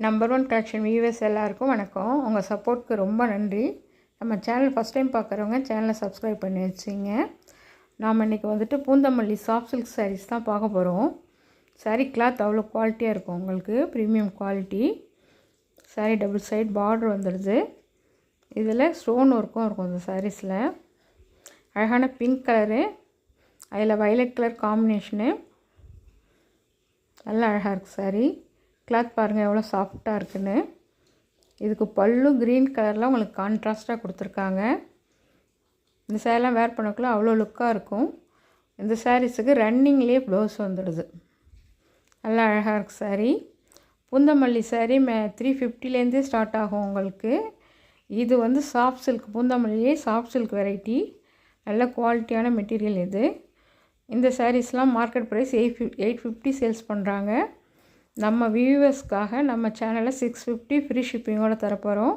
Number one collection viewers எல்லாருக்கும் வணக்கம். உங்கள் சப்போர்ட்க்கு ரொம்ப நன்றி. நம்ம சேனல் ஃபஸ்ட் டைம் பார்க்குறவங்க சேனலை சப்ஸ்கிரைப் பண்ணி வச்சிங்க. நாம் இன்றைக்கி வந்துட்டு பூந்தமல்லி சாஃப்ட் சில்க் சாரீஸ் தான் பார்க்க போகிறோம் சாரீ கிளாத் அவ்வளோ குவாலிட்டியாக இருக்கும் உங்களுக்கு. Premium quality sari double side border வந்துடுது இதில் ஸ்டோன் ஒர்க்கும் இருக்கும் இந்த சாரீஸில் அழகான பிங்க் கலரு அதில் வயலட் கலர் காம்பினேஷனு நல்லா அழகாக இருக்குது சாரீ கிளாத் பாருங்கள் எவ்வளோ சாஃப்டாக இருக்குன்னு. இதுக்கு பல்லும் க்ரீன் கலரில் உங்களுக்கு கான்ட்ராஸ்ட்டாக கொடுத்துருக்காங்க. இந்த சேரீலாம் வேர் பண்ணக்குள்ள அவ்வளோ லுக்காக இருக்கும். இந்த சாரீஸுக்கு ரன்னிங்லேயே ப்ளவுஸ் வந்துடுது. நல்லா அழகாக இருக்குது சாரீ பூந்தமல்லி சாரீ மே த்ரீ ஃபிஃப்டிலேருந்தே ஸ்டார்ட் ஆகும் உங்களுக்கு. இது வந்து சாஃப்ட் சில்க் பூந்தமல்லியே சாஃப்ட் சில்க் வெரைட்டி நல்ல குவாலிட்டியான மெட்டீரியல் இது. இந்த சாரீஸ்லாம் மார்க்கெட் ப்ரைஸ் எயிட் ஃபிஃப் எயிட் ஃபிஃப்டி சேல்ஸ் பண்ணுறாங்க நம்ம வியூவர்ஸ்க்காக நம்ம சேனலில் சிக்ஸ் ஃபிஃப்டி ஃப்ரீ ஷிப்பிங்கோடு தரப்போகிறோம்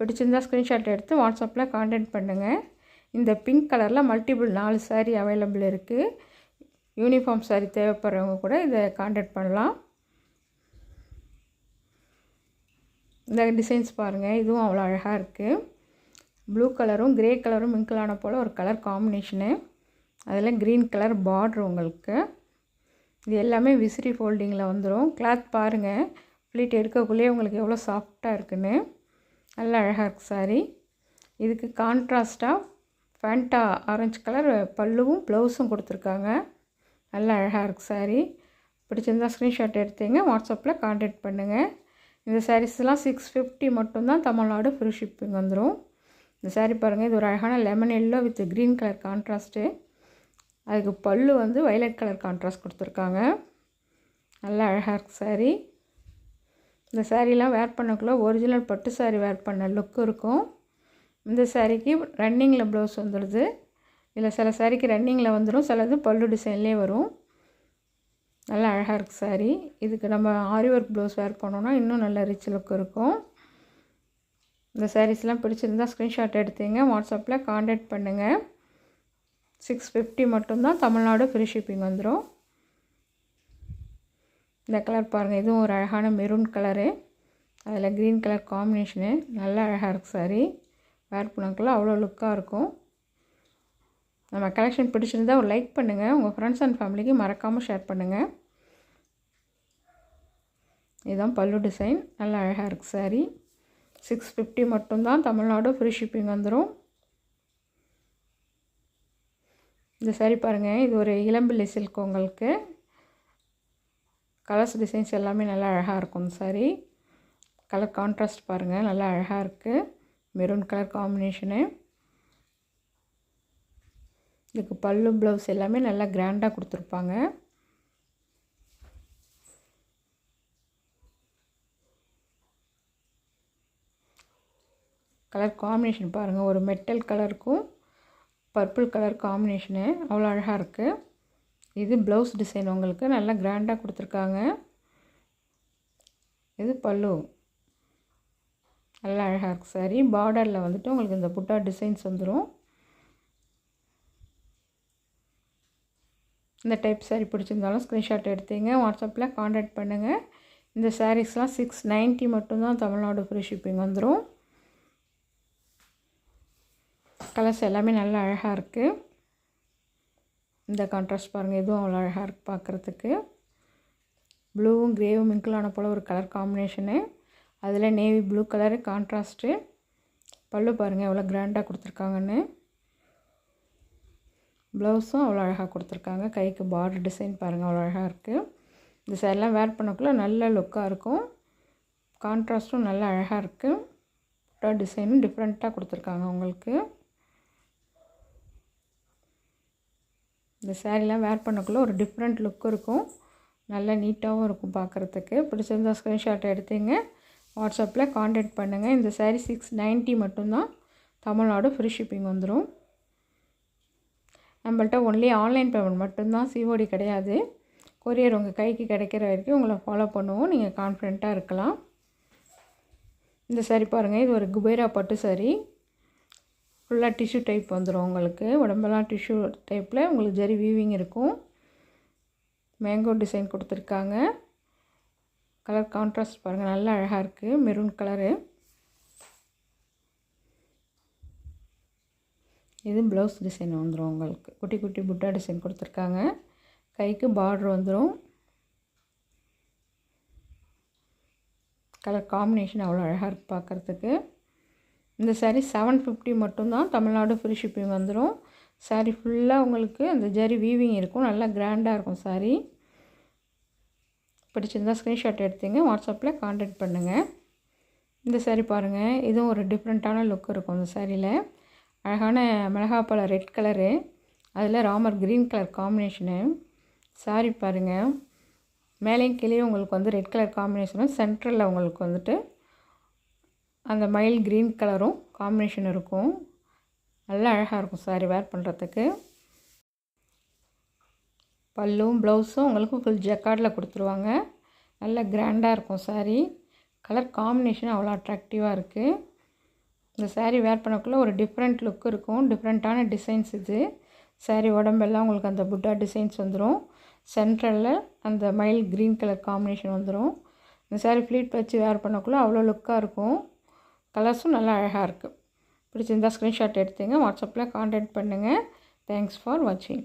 பிடிச்சிருந்தா ஸ்க்ரீன்ஷாட் எடுத்து வாட்ஸ்அப்பில் காண்டாக்ட் பண்ணுங்கள் இந்த பிங்க் கலரில் மல்டிபிள் நாலு சாரீ அவைலபிள் இருக்குது யூனிஃபார்ம் சாரீ தேவைப்படுறவங்க கூட இதை காண்டாக்ட் பண்ணலாம். இந்த டிசைன்ஸ் பாருங்கள் இதுவும் அவ்வளோ அழகாக இருக்குது ப்ளூ கலரும் க்ரே கலரும் மிங்கிளான போல் ஒரு கலர் காம்பினேஷனு அதில் க்ரீன் கலர் பார்ட்ரு உங்களுக்கு. இது எல்லாமே விசிறி ஃபோல்டிங்கில் வந்துடும் கிளாத் பாருங்கள் ப்ளீட் எடுக்கக்குள்ளேயே உங்களுக்கு எவ்வளோ சாஃப்டாக இருக்குன்னு. நல்லா அழகாக இருக்குது சாரி இதுக்கு கான்ட்ராஸ்ட்டாக ஃபேண்டா ஆரஞ்சு கலர் பல்லுவும் ப்ளவுஸும் கொடுத்துருக்காங்க. நல்லா அழகாக இருக்குது சாரி பிடிச்சிருந்தா ஸ்க்ரீன்ஷாட் எடுத்தீங்க. வாட்ஸ்அப்பில் காண்டாக்ட் பண்ணுங்கள் இந்த சாரீஸ்லாம் சிக்ஸ் ஃபிஃப்டி மட்டும்தான் தமிழ்நாடு ஃப்ரீ ஷிப்பிங் வந்துடும் இந்த சாரீ பாருங்கள் இது ஒரு அழகான lemon yellow with green colour contrast அதுக்கு பல்லு வந்து வைலட் கலர் கான்ட்ராஸ்ட் கொடுத்துருக்காங்க. நல்லா அழகாக இருக்குது சாரீ இந்த சாரீலாம் வேர் பண்ணக்குள்ளே ஒரிஜினல் பட்டு சாரீ வேர் பண்ண லுக் இருக்கும். இந்த சாரீக்கு ரன்னிங்கில் ப்ளவுஸ் வந்துடுது இல்லை சில சாரீக்கு ரன்னிங்கில் வந்துடும் சிலது பல்லு டிசைன்லேயே வரும். நல்லா அழகாக இருக்குது சாரீ இதுக்கு நம்ம ஆரி ஒர்க் ப்ளவுஸ் வேர் பண்ணோன்னா இன்னும் நல்ல ரிச் லுக் இருக்கும். இந்த சாரீஸ்லாம் பிடிச்சிருந்தா ஸ்க்ரீன்ஷாட் எடுத்தீங்க வாட்ஸ்அப்பில் காண்டாக்ட் பண்ணுங்கள் சிக்ஸ் ஃபிஃப்டி மட்டும்தான் தமிழ்நாடு ஃப்ரீ ஷிப்பிங் வந்துடும் இந்த கலர் பாருங்கள் இதுவும் ஒரு அழகான மெரூன் கலரு அதில் க்ரீன் கலர் காம்பினேஷனு நல்லா அழகாக இருக்குது சாரி வேர் பண்ணக்குள்ள அவ்வளோ லுக்காக இருக்கும். நம்ம கலெக்ஷன் பிடிச்சிருந்தா ஒரு லைக் பண்ணுங்கள் உங்கள் ஃப்ரெண்ட்ஸ் அண்ட் ஃபேமிலிக்கு மறக்காமல் ஷேர் பண்ணுங்கள் இதுதான் பல்லு டிசைன் நல்லா அழகாக இருக்குது சாரி சிக்ஸ் ஃபிஃப்டி மட்டும்தான் தமிழ்நாடு ஃப்ரீ ஷிப்பிங் வந்துடும் இந்த சாரி பாருங்கள் இது ஒரு இளம்பிள்ளை சில்க் உங்களுக்கு. கலர்ஸ் டிசைன்ஸ் எல்லாமே நல்லா அழகாக இருக்கும் சாரி கலர் கான்ட்ராஸ்ட் பாருங்கள் நல்லா அழகாக இருக்குது மெரூன் கலர் காம்பினேஷனு இதுக்கு பல்லு ப்ளவுஸ் எல்லாமே நல்லா கிராண்டாக கொடுத்துருப்பாங்க. கலர் காம்பினேஷன் பாருங்கள் ஒரு மெட்டல் கலருக்கும் பர்பிள் கலர் காம்பினேஷனு. அவ்வளோ அழகாக இருக்குது இது ப்ளவுஸ் டிசைன் உங்களுக்கு. நல்லா கிராண்டாக கொடுத்துருக்காங்க. இது பல்லு. நல்லா அழகாக இருக்குது சாரி பார்டரில் வந்துட்டு உங்களுக்கு இந்த புட்டா டிசைன்ஸ் வந்துடும் இந்த டைப் சாரீ பிடிச்சிருந்தாலும் ஸ்க்ரீன்ஷாட் எடுத்தீங்க. வாட்ஸ்அப்பில் காண்டாக்ட் பண்ணுங்கள் இந்த சாரீஸ்லாம் சிக்ஸ் நைன்ட்டி மட்டும்தான் தமிழ்நாடு ஃப்ரீ ஷிப்பிங் வந்துடும் கலர்ஸ் எல்லாமே நல்லா அழகாக இருக்குது இந்த கான்ட்ராஸ்ட் பாருங்கள் இதுவும் அவ்வளோ அழகாக இருக்குது பார்க்குறதுக்கு ப்ளூவும் க்ரேவும் மிங்கிளான போல் ஒரு கலர் காம்பினேஷனு அதில் நேவி ப்ளூ கலரு கான்ட்ராஸ்ட்டு பல்லு பாருங்கள் எவ்வளோ கிராண்டாக கொடுத்துருக்காங்கன்னு. ப்ளவுஸும் அவ்வளோ அழகாக கொடுத்துருக்காங்க. கைக்கு பார்டர் டிசைன் பாருங்கள் அவ்வளோ அழகாக இருக்குது இந்த சைடெலாம் வேர் பண்ணக்குள்ளே நல்ல லுக்காக இருக்கும். கான்ட்ராஸ்ட்டும் நல்லா அழகாக இருக்குது டிசைனும் டிஃப்ரெண்ட்டாக கொடுத்துருக்காங்க உங்களுக்கு. இந்த சேரீலாம் வேர் பண்ணக்குள்ளே ஒரு டிஃப்ரெண்ட் லுக் இருக்கும். நல்லா நீட்டாகவும் இருக்கும் பார்க்குறதுக்கு பிடிச்சிருந்தா ஸ்க்ரீன்ஷாட் எடுத்துங்க. வாட்ஸ்அப்பில் காண்டாக்ட் பண்ணுங்கள் இந்த சேரீ சிக்ஸ் நைன்ட்டி மட்டும்தான். தமிழ்நாடு ஃப்ரீ ஷிப்பிங் வந்துடும் நம்மள்ட்ட ஒன்லி ஆன்லைன் பேமெண்ட் மட்டும்தான் சிஓடி கிடையாது. கொரியர் உங்கள் கைக்கு கிடைக்கிற வரைக்கும் உங்களை ஃபாலோ பண்ணுவோம். நீங்கள் கான்ஃபிடெண்ட்டாக இருக்கலாம். இந்த சாரீ பாருங்கள் இது ஒரு குபேரா பட்டு சரி ஃபுல்லாக டிஷ்யூ டைப் வந்துடும் உங்களுக்கு. உடம்பெல்லாம் டிஷ்யூ டைப்பில் உங்களுக்கு ஜெரி வீவிங் இருக்கும். மேங்கோ டிசைன் கொடுத்துருக்காங்க. கலர் கான்ட்ராஸ்ட் பாருங்கள் நல்லா அழகாக இருக்குது மெரூன் கலரு. இது ப்ளவுஸ் டிசைன் வந்துடும் உங்களுக்கு. குட்டி குட்டி புட்டா டிசைன் கொடுத்துருக்காங்க. கைக்கு பார்டர் வந்துடும் கலர் காம்பினேஷன் அவ்வளோ அழகாக இருக்குது பார்க்குறதுக்கு இந்த சாரீ செவன் ஃபிஃப்டி மட்டும்தான் தமிழ்நாடு ஃப்ரீ ஷிப்பிங் வந்துடும் சாரீ ஃபுல்லாக உங்களுக்கு அந்த ஜரி வீவிங் இருக்கும். நல்லா கிராண்டாக இருக்கும் சாரீ பிடிச்சிருந்தா ஸ்க்ரீன்ஷாட் எடுத்தீங்க. வாட்ஸ்அப்பில் காண்டாக்ட் பண்ணுங்கள் இந்த சாரீ பாருங்கள் இதுவும் ஒரு டிஃப்ரெண்ட்டான லுக் இருக்கும் இந்த சாரியில் அழகான மிளகாப்பழம் ரெட் கலரு அதில் Ramar green colour combination sari பாருங்கள் மேலேயும் கீழே உங்களுக்கு வந்து ரெட் கலர் காம்பினேஷனும் சென்ட்ரலில் உங்களுக்கு வந்துட்டு அந்த மயில் க்ரீன் கலரும் காம்பினேஷன் இருக்கும். நல்லா அழகாக இருக்கும் சாரி வேர் பண்ணுறதுக்கு பல்லும் ப்ளவுஸும் உங்களுக்கு ஃபுல் ஜக்கார்டில் கொடுத்துருவாங்க. நல்ல கிராண்டாக இருக்கும் சாரீ கலர் காம்பினேஷன் அவ்வளோ அட்ராக்டிவாக இருக்குது இந்த சாரீ வேர் பண்ணக்குள்ளே ஒரு டிஃப்ரெண்ட் லுக் இருக்கும். டிஃப்ரெண்ட்டான டிசைன்ஸ் இது. சாரீ உடம்பெல்லாம் உங்களுக்கு அந்த புட்டா டிசைன்ஸ் வந்துடும் சென்ட்ரலில் அந்த மயில் க்ரீன் கலர் காம்பினேஷன் வந்துடும் இந்த சாரீ ஃப்ளீட் வச்சு வேர் பண்ணக்குள்ளே அவ்வளோ லுக்காக இருக்கும். கலர்ஸும் நல்லா அழகாக இருக்குது பிடிச்சிருந்தா ஸ்க்ரீன்ஷாட் எடுத்துங்க. வாட்ஸ்அப்பில் காண்டாக்ட் பண்ணுங்கள் தேங்க்ஸ் ஃபார் வாட்சிங்